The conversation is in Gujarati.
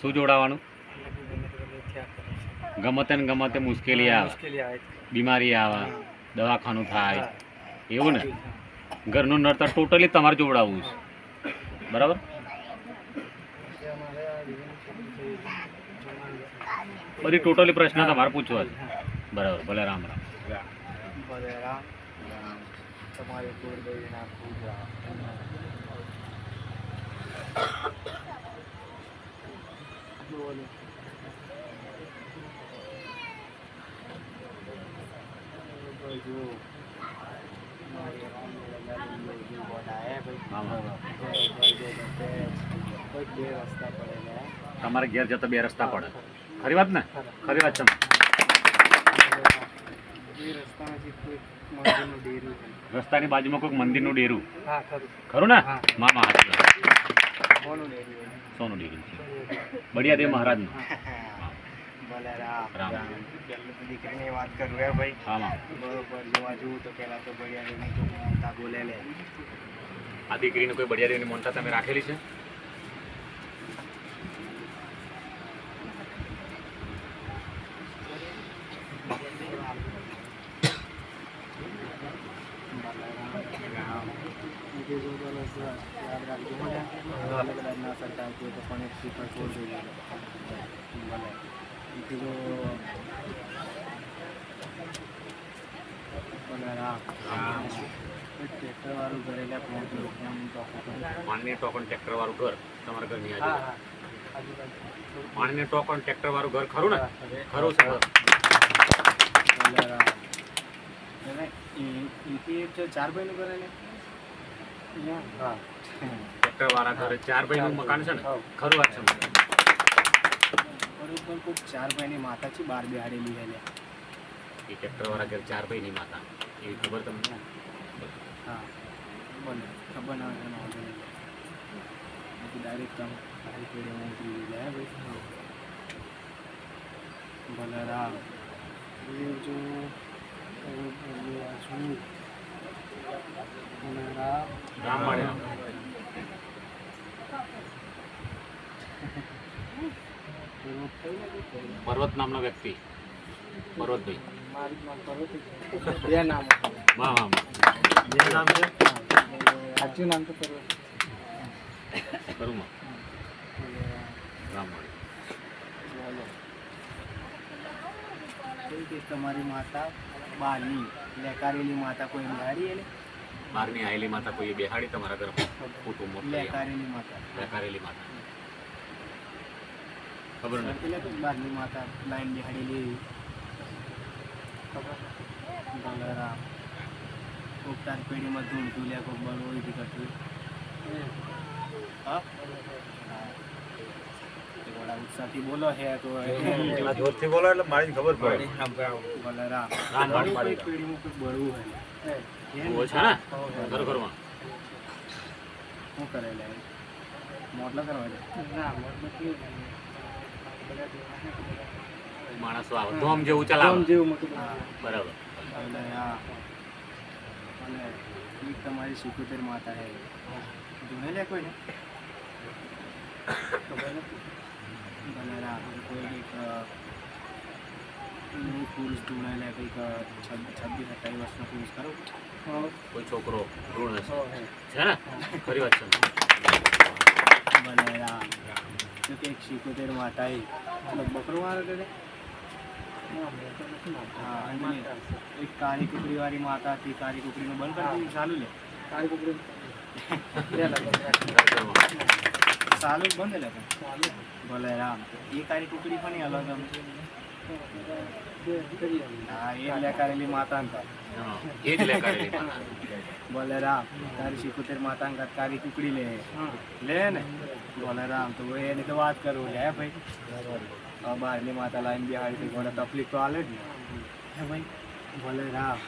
શું જોડાવાનું? એટલે ગમે તે ગમે થયા કરે છે ગમે તે ને ગમે તે મુશ્કેલી આવે. બીમારી આવે દવાખાનું થાય. એવું ને? ઘરનું નડતર ટોટલી તમારે જોડાવવું છે. બરાબર. બધી ટોટલી પ્રશ્ન તમારે પૂછવા છે. બરાબર ભલે રામ રામ. ભલે રામ તમારે તમારે ઘેર જતા બે રસ્તા પડે. ખરી વાત ને? ખરી વાત છે રસ્તાની બાજુમાં કોઈક મંદિરનું ડેરું. ખરું. ને. મામા સોનું ડેરું છે. બળિયાદેવ મહારાજનું. દીકરીની વાત કરું હે ભાઈ. હા બરોબર જોવા જવું તો પહેલાં તો બળિયાની તો મોટા બોલે લે આ દીકરીને કોઈ બળિયાદેવની મોનતા તમે રાખેલી છે બીજું જો બોલો તો યાદ રાખજો અલગ અલગ ના સરકાર તો પણ એક શીખર છોડ જોઈએ ભલે બીજું ભલે રામ રામ. ટ્રેક્ટર વાળું ભરેલા પાંચ રૂપિયા તો પાણીની ટોકન ટ્રેક્ટર ઘર તમારા ઘરની આજુબાજુ પાણીની ટોકન ટ્રેક્ટરવાળું ઘર ખરું ને ખરું જો ચાર ભાઈનું કરે ને અહીંયા હા ટ્રેક્ટર વાળા ઘરે ચાર ભાઈનું મકાન છે ને. ખરું વાત છે બરોબર કોઈક ચાર ભાઈની માતા છે બાર બિહાડેલી હે લે એ ટ્રેક્ટર વાળા ઘર ચાર ભાઈની માતા. એવી ખબર તમને? હા. બોલે ખબર ના હોય એનો વાંધો નહીં. બાકી ડાયરેક્ટ કામ તારી પેઢે હું ઉતરી જાય ભાઈ. ભલે રામ એ જો પર્વત નામનો વ્યક્તિ. પર્વતભાઈ. મારી નામ પર્વત બે નામ. વાહ વાહ. બે નામ છે? સાચું નામ તો પર્વત. ખરું માં રામ મળે બોલો. કોઈ કે તમારી માતા? બારની લેકારેલી માતા કોઈ બિહારી એને? બહારની આયેલી માતા કોઈ બેહાડી તમારા ઘર કુટુંબ મોટું લેકારેલી માતા. બેકારેલી માતા. ખબર નથી. એટલે કોઈ બારની માતા લાઈન બિહાડેલી ખબર બલરામ કોક તાર પેઢીમાં ધૂળ ધૂલ્યા કોક બળ હોય કરતું હા. તે ઉત્સાહથી બોલો હે તો જોરથી બોલો એટલે મારી ખબર પડે. બલરામ. રામ કોઈ પેઢીમાં કોઈ બળવું હોય. છે ને? ઘરમાં. શું કરે લે? મોટલો કરવા ના માણસો આવે. ધોમ જેવું ચલાવે. જેવું મોટું બરાબર. એટલે હા. અને ઈ તમારી સિકોતેર માતા હે. જોને લે કોઈ ને ખબર નથી. રા કોઈ કંઈક ઢૂંઢે લે કંઈક છવ્વીસ અઠાવીસ વર્ષનો પુરુષ ખરો કોઈ છોકરો ઋણ છે ને? ખરી વાત છે. બનેરા તો કે એક સિકોતેર માતા એ બકરો મારો કરે એક કાળી કુકરી વાળી માતા હતી. કાળી કુકરીનું બંધ કરી ચાલુ લે. કાળી ઘરમાં ચાલુ જ બંધ એટલે પણ ભલે રામ. એ તારી ટુકડી પણ અલગ આમ હા એ લેકારેલી માતા ને તાર. હા, એ જ ભલે રામ તારી સિકોતેર માતા તારી ટુકડી લે. લે ને? ભલે રામ તો એની તો વાત કરું લે હે ભાઈ બહારની માતા લાઈન બિહાડી ઘોડા તકલીફ તો હાલે જ ને. હે ભાઈ. ભલે રામ.